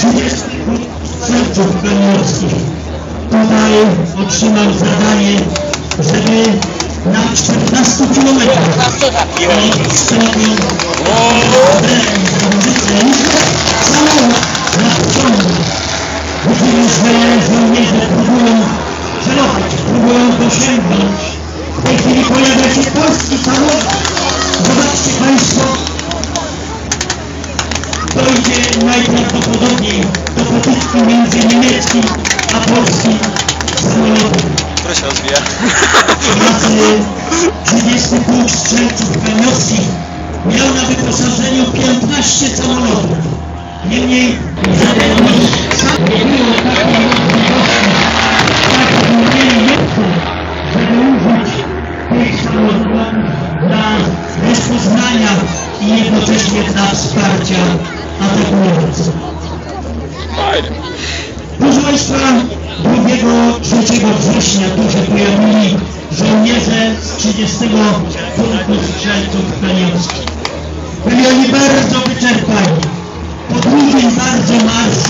30 sędziów premierskich. Tutaj otrzymał zadanie, żeby na 14 kilometrach w sprawie między niemieckim a polskim samolotem. Który się rozwija? Pracy 30 pułk strzelców pionierskich miał na wyposażeniu 15 samolotów. Niemniej żaden sam nie było takiej możliwości, takich mieli Niemcy, żeby użyć tych samolotów dla rozpoznania i jednocześnie dla wsparcia atakujących. Fajnie. Państwa, 2-3 września tu się pojawili żołnierze z 30 Pułku Strzelców Pionierskich. Byli oni bardzo wyczerpani. Po długim bardzo marszu,